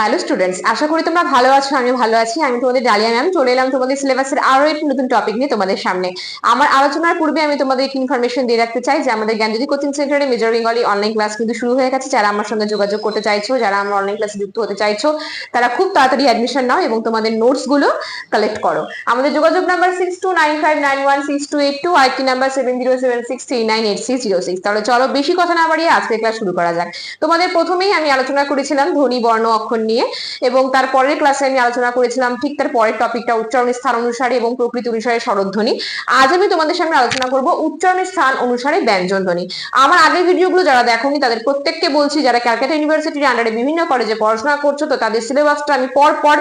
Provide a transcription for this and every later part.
Hello students আশা করি তোমরা ভালো আছো আমি ভালো আছি। আমি তোমাদের ডালিয়া ম্যাম চলে এলাম তোমাদের সিলেবাসের আরও একটি নতুন টপিক নিয়ে তোমাদের সামনে। আমার আলোচনার পূর্বে আমি তোমাদের একটি ইনফরমেশন দিয়ে রাখতে চাই, যে আমাদের জ্ঞানজ্যোতি কোচিং সেন্টারে মেজর বেঙ্গলি অনলাইন ক্লাস কিন্তু শুরু হয়ে গেছে। যারা আমার সঙ্গে যোগাযোগ করতে চাইছো, যারা আমার অনলাইন ক্লাসে যুক্ত হতে চাইছো, তারা খুব তাড়াতাড়ি অ্যাডমিশন নাও এবং তোমাদের নোটসগুলো কালেক্ট করো। আমাদের যোগাযোগ number six two nine five nine one six two eight two IT number seven zero seven six three nine eight six zero six তাহলে চলো বেশি কথা না বাড়িয়ে আজকে ক্লাস শুরু করা যাক। তোমাদের প্রথমেই আমি আলোচনা করেছিলাম ধ্বনি, বর্ণ, অক্ষর নিয়ে। এবং তার পরের ক্লাসে আমি আলোচনা করেছিলাম ঠিক তার পরের টপিকটা উচ্চারণের স্থান অনুসারে এবং প্রকৃতি অনুসারে স্বরধ্বনি। আজ আমি তোমাদের সামনে আলোচনা করব উচ্চারণের স্থান অনুসারে ব্যঞ্জন ধ্বনি আমার আগের ভিডিওগুলো যারা দেখোনি, তাদের প্রত্যেককে বলছি, যারা ক্যালকাটা ইউনিভার্সিটির আন্ডারে বিভিন্ন কলেজে পড়াশোনা করছ, তো তাদের সিলেবাসটা আমি পর পর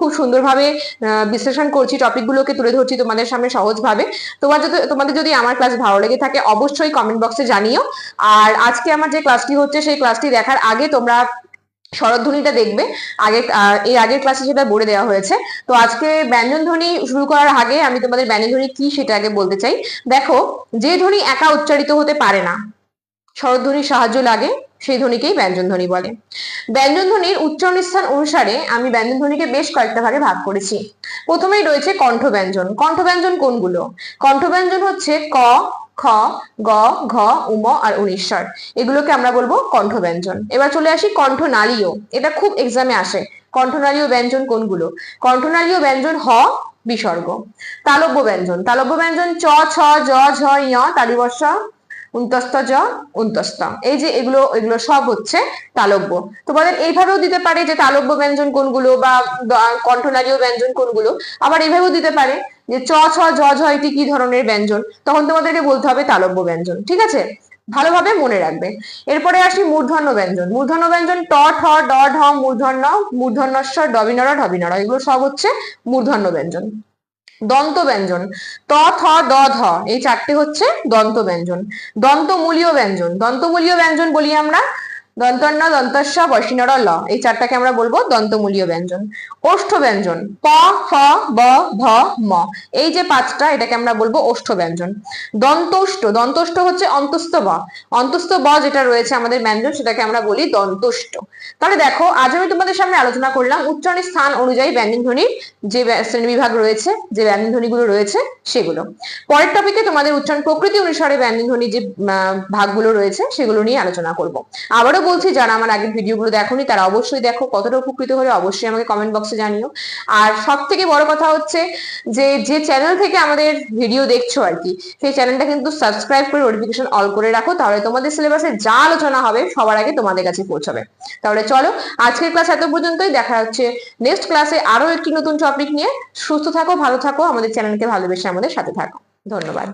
খুব সুন্দরভাবে বিশ্লেষণ করছি। টপিকগুলোকে তুলে ধরছি তোমাদের সামনে সহজভাবে। তোমার যদি, তোমাদের যদি আমার ক্লাস ভালো লেগে থাকে, অবশ্যই কমেন্ট বক্সে জানিও। আর আজকে আমার যে ক্লাসটি হচ্ছে, সেই ক্লাসটি দেখার আগে তোমরা স্বরধ্বনিটা দেখবে। আগে এর আগের ক্লাসে সেটা বলে দেওয়া হয়েছে। তো আজকে ব্যঞ্জন ধ্বনি শুরু করার আগে আমি তোমাদের ব্যঞ্জন ধ্বনি কি সেটা আগে বলতে চাই। দেখো, যে ধ্বনি একা উচ্চারিত হতে পারে না স্বরধ্বনির সাহায্য লাগে, সেই ধ্বনিকেই ব্যঞ্জন ধ্বনি বলে। ব্যঞ্জন ধ্বনির উচ্চারণ স্থান অনুসারে আমি ব্যঞ্জন ধ্বনিকে বেশ কয়েকটা ভাগে ভাগ করেছি। প্রথমেই রয়েছে কণ্ঠ ব্যঞ্জন কণ্ঠ ব্যঞ্জন কোনগুলো? কণ্ঠ ব্যঞ্জন হচ্ছে ক খ, গ, ঘ, উম, আর উনিশ্বর। এগুলোকে আমরা বলব কণ্ঠ ব্যঞ্জন এবার চলে আসি কণ্ঠনালীয়। এটা খুব এক্সামে আসে। কণ্ঠনালীয় ব্যঞ্জন কোনগুলো? কণ্ঠনালীয় ব্যঞ্জন হ, বিসর্গ। তালব্য ব্যঞ্জন। তালব্য ব্যঞ্জন চ, ছ, জ, ঝ, ঞ, তালিবর্ষ উন্তস্ত জ উন্তস্ত এই যে এগুলো এগুলো সব হচ্ছে তালব্য। তোমাদের এইভাবেও দিতে পারে যে তালব্য ব্যঞ্জন কোনগুলো বা কণ্ঠনালীয় ব্যঞ্জন কোনগুলো। আবার এইভাবেও দিতে পারে যে চ, ছ জ ঝ এটি কি ধরনের ব্যঞ্জন? তখন তোমাদেরকে বলতে হবে তালব্য ব্যঞ্জন, ঠিক আছে? ভালোভাবে মনে রাখবে। এরপরে আসি মূর্ধন্য ব্যঞ্জন। মূর্ধন্য ব্যঞ্জন ট, ঠ, ড, ঢ, মূর্ধন্য মূর্ধন্যস্বর ডবিনর ঢবিনর এগুলো সব হচ্ছে মূর্ধন্য ব্যঞ্জন। দন্ত ব্যঞ্জন ত, থ, দ, ধ, এই চারটে হচ্ছে দন্ত ব্যঞ্জন দন্তমূলীয় ব্যঞ্জন। দন্তমূলীয় ব্যঞ্জন বলি আমরা দন্তন্য দন্তস্ব বসিনর ল এই চারটাকে আমরা বলব দন্তমূলীয় ব্যঞ্জন। ওষ্ঠ ব্যঞ্জন, প ফ ব, ভ, ম। এই যে পাঁচটা, এটাকে আমরা বলব ওষ্ঠ ব্যঞ্জন। দন্তষ্ট দন্তষ্ট হচ্ছে অন্তস্থ ব। অন্তস্থ ব যেটা রয়েছে আমাদের ব্যঞ্জন, সেটাকে আমরা বলি দন্তষ্ট তাহলে দেখো, আজ আমি তোমাদের সামনে আলোচনা করলাম উচ্চারণের স্থান অনুযায়ী ব্যঞ্জন ধ্বনির যে শ্রেণীবিভাগ রয়েছে, যে ব্যঞ্জন ধ্বনিগুলো রয়েছে, সেগুলো। পরের টপিকে তোমাদের উচ্চারণ প্রকৃতি অনুসারে ব্যঞ্জন ধ্বনির যে ভাগগুলো রয়েছে, সেগুলো নিয়ে আলোচনা করব। আবারও বলছি, যারা আমার আগের ভিডিওগুলো দেখোনি, তারা অবশ্যই দেখো কতটা উপকৃত হলে অবশ্যই আমাকে কমেন্ট বক্সে জানিও। আর সব থেকে বড় কথা হচ্ছে যে যে চ্যানেল থেকে আমাদের ভিডিও দেখছ আর কি, সেই চ্যানেলটা কিন্তু সাবস্ক্রাইব করে নোটিফিকেশন অল করে রাখো, তাহলে তোমাদের সিলেবাসে যা আলোচনা হবে সবার আগে তোমাদের কাছে পৌঁছাবে। তাহলে চলো, আজকের ক্লাস এত পর্যন্তই, দেখা হচ্ছে নেক্সট ক্লাসে আরও একটি নতুন টপিক নিয়ে। সুস্থ থাকো, ভালো থাকো, আমাদের চ্যানেলকে ভালোবেসে আমাদের সাথে থাকো। ধন্যবাদ।